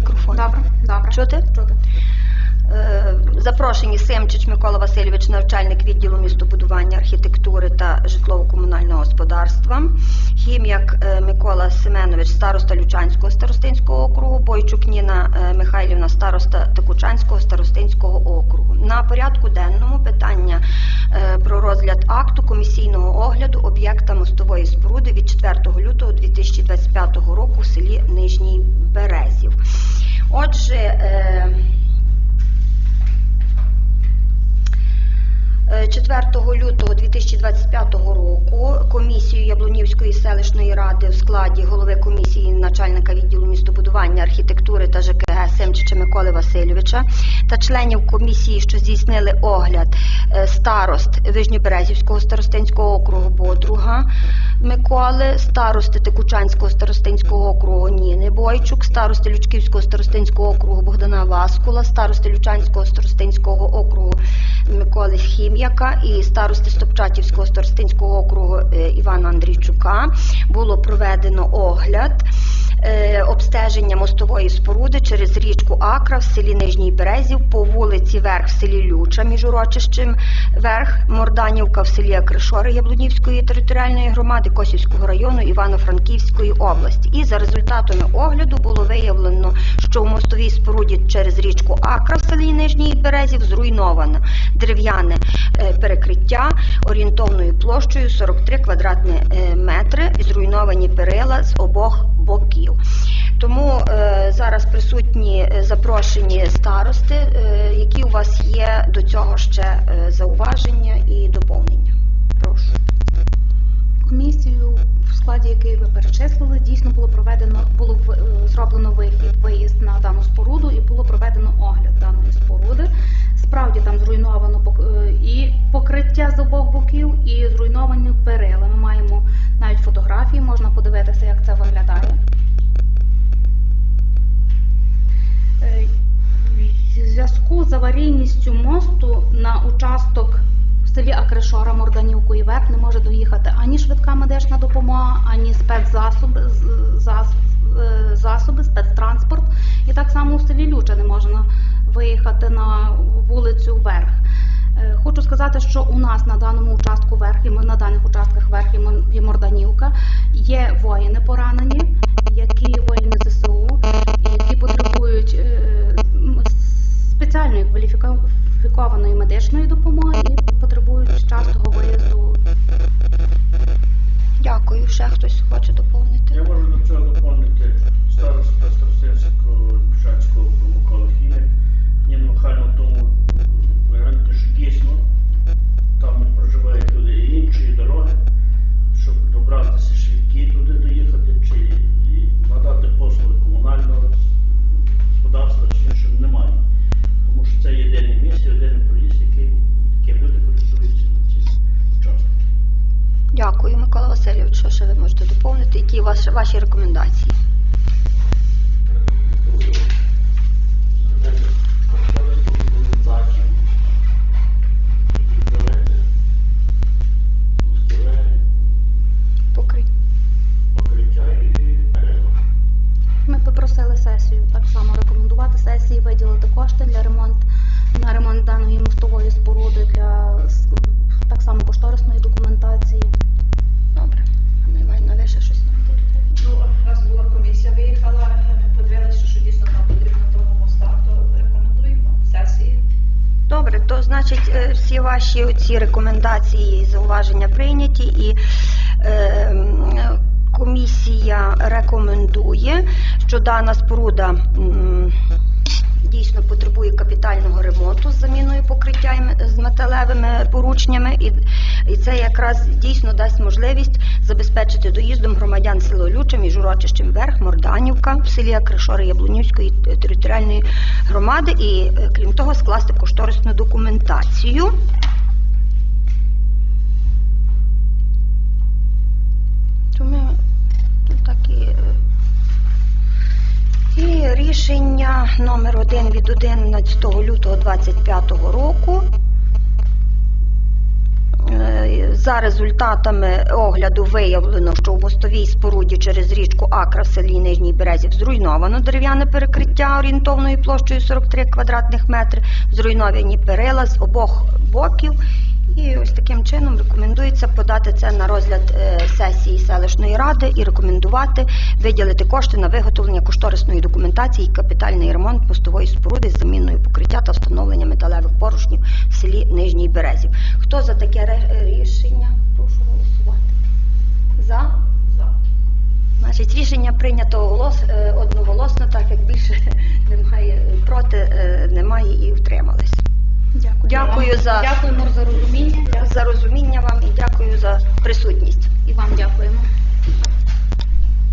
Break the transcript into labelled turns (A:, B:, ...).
A: Мікрофону.
B: Добре, добре.
A: Чути?
B: Чути.
A: Е, Запрошені Семчич Микола Васильович, навчальник відділу містобудування, архітектури та житлово-комунального господарства. Хім'як е, Микола Семенович, староста Лючанського старостинського округу. Бойчук Ніна е, Михайлівна, староста Текучанського старостинського округу. На порядку денному питання е, про розгляд акту комісійного огляду об'єкта мостової споруди від 4 лютого 2025 року в селі Нижній Березів. Отже, 4 лютого 2025 року комісію Яблунівської селищної ради в складі голови комісії начальника відділу містобудування, архітектури та ЖКГ Семчича Миколи Васильовича та членів комісії, що здійснили огляд е, старост Вижньоберезівського старостинського округу Бодруга Миколи, старости Текучанського старостинського округу Ніни Бойчук, старости Лючківського старостинського округу Богдана Васкула, старости Лючанського старостинського округу Миколи Хім'яка і старости Стопчатівського старостинського округу е, Івана Андрійчука було проведено огляд. Е, обстеження мостової споруди через річку Акра в селі Нижній Березів по вулиці Верх в селі Люча між урочищем Верх, Морданівка в селі Акришори Яблунівської територіальної громади Косівського району Івано-Франківської області. І за результатами огляду було виявлено, що в мостовій споруді через річку Акра в селі Нижній Березів зруйновано дерев'яне е, перекриття орієнтовною площею 43 квадратні е, метри і зруйновані перила з обох боків. Тому е, зараз присутні е, запрошені старости, е, які у вас є до цього ще зауваження і доповнення. Прошу.
B: Комісію, в складі якої ви перечислили, дійсно було проведено, було в- зроблено вихід, виїзд на дану споруду і було проведено огляд аварійністю мосту на участок в селі Акришора, Морданівку і Верх не може доїхати ані швидка медична допомога, ані спецзасоби, зас- е, засоби, спецтранспорт. І так само у селі Люча не можна виїхати на вулицю Верх. Е, Хочу сказати, що у нас на даному участку верх на даних участках верх і Морданівка є воїни поранені,
A: можете доповнити? Які ваші, ваші рекомендації?
B: Ми попросили сесію так само рекомендувати сесії, виділити кошти для ремонт
C: То
A: значить е, всі ваші ці рекомендації і зауваження прийняті, і е, комісія рекомендує, що дана споруда м, металевими поручнями, і, і це якраз дійсно дасть можливість забезпечити доїздом громадян село Люча між урочищем Верх, Морданівка в селі Акришори Яблунівської територіальної громади, і е, крім того, скласти кошторисну документацію. Е, І рішення номер 1 від 11 лютого 2025 року За результатами огляду виявлено, що у мостовій споруді через річку Акра в селі Нижній Березів зруйновано дерев'яне перекриття орієнтовною площею 43 квадратних метри, зруйновані перила з обох боків. І ось таким чином рекомендується подати це на розгляд е, сесії селищної ради і рекомендувати виділити кошти на виготовлення кошторисної документації і капітальний ремонт мостової споруди з заміною покриття металевих в селі Нижній Березів. Хто за таке рішення? Прошу голосувати. За?
C: За.
A: Значить, рішення прийнято е, одноголосно, так як більше немає проти, е, немає і утримались.
B: Дякую.
A: Дякую
B: вам.
A: за-
B: Дякуємо за розуміння.
A: За розуміння вам і дякую за присутність.